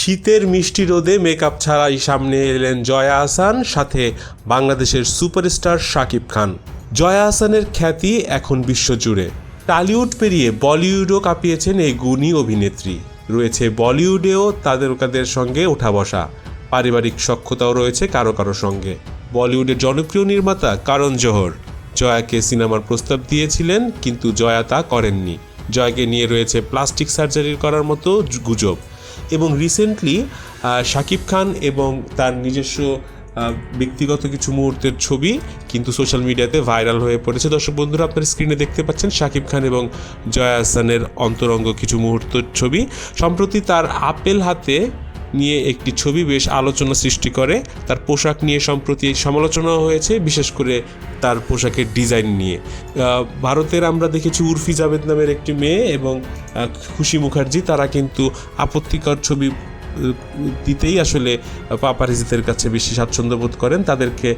শীতের মিষ্টি রোদে মেকআপ ছাড়াই সামনে এলেন জয়া আহসান সাথে বাংলাদেশের সুপারস্টার শাকিব খান। জয়া আহসানের খ্যাতি এখন বিশ্বজুড়ে। টালিউড পেরিয়ে বলিউডও কাঁপিয়েছেন এই গুণী অভিনেত্রী। রয়েছে বলিউডেও তাদের তাদের সঙ্গে ওঠা বসা। পারিবারিক সক্ষতাও রয়েছে কারও কারও সঙ্গে। বলিউডের জনপ্রিয় নির্মাতা কারণ জোহর। জয়াকে সিনেমার প্রস্তাব দিয়েছিলেন, কিন্তু জয়া তা করেননি। জয়াকে নিয়ে রয়েছে প্লাস্টিক সার্জারি করার মতো গুজব। এবং রিসেন্টলি শাকিব খান এবং তার নিজস্ব ব্যক্তিগত কিছু মুহূর্তের ছবি কিন্তু সোশ্যাল মিডিয়াতে ভাইরাল হয়ে পড়েছে। দর্শক বন্ধুরা, আপনার স্ক্রিনে দেখতে পাচ্ছেন শাকিব খান এবং জয়া আহসানের অন্তরঙ্গ কিছু মুহূর্তের ছবি। সম্প্রতি তার আপেল হাতে নিয়ে একটি ছবি বেশ আলোচনা সৃষ্টি করে। তার পোশাক নিয়ে সম্প্রতি সমালোচনা হয়েছে, বিশেষ করে তার পোশাকের ডিজাইন নিয়ে। ভারতের আমরা দেখেছি উর্ফি জাভেদ নামের একটি মেয়ে এবং খুশি মুখার্জি, তারা কিন্তু আপত্তিকর ছবি দিতেই আসলে পাপারিজিদের কাছে বেশি স্বাচ্ছন্দ্য বোধ করেন। তাদেরকে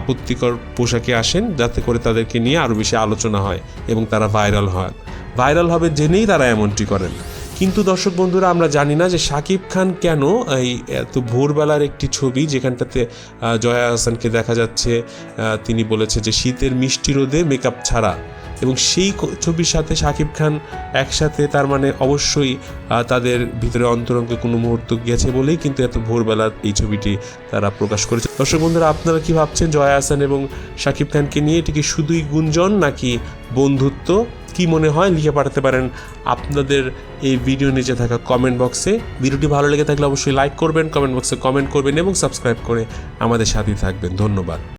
আপত্তিকর পোশাকে আসেন, যাতে করে তাদেরকে নিয়ে আরও বেশি আলোচনা হয় এবং তারা ভাইরাল হয় ভাইরাল হবে জেনেই তারা এমনটি করেন। কিন্তু দর্শক বন্ধুরা, আমরা জানি না যে শাকিব খান কেন এই, এত ভোরবেলার একটি ছবি যেখানটাতে জয়া হাসানকে দেখা যাচ্ছে তিনি বলেছে যে শীতের মিষ্টি রোদে মেকআপ ছাড়া। এবং সেই ছবির সাথে শাকিব খান একসাথে, তার মানে অবশ্যই তাদের ভিতরে অন্তরঙ্গে কোনো মুহূর্ত গেছে বলেই কিন্তু এত ভোরবেলা এই ছবিটি তারা প্রকাশ করেছে। দর্শক বন্ধুরা, আপনারা কি ভাবছেন জয়া হাসান এবং শাকিব খানকে নিয়ে? এটি কি শুধুই গুঞ্জন নাকি বন্ধুত্ব? কি মনে হয়? লিখে পাঠাতে পারেন আপনাদের এই ভিডিও নিচে থাকা কমেন্ট বক্সে ভিডিওটি ভালো লেগে থাকলে অবশ্যই লাইক করবেন কমেন্ট বক্সে কমেন্ট করবেন এবং সাবস্ক্রাইব করে আমাদের সাথেই থাকবেন। ধন্যবাদ।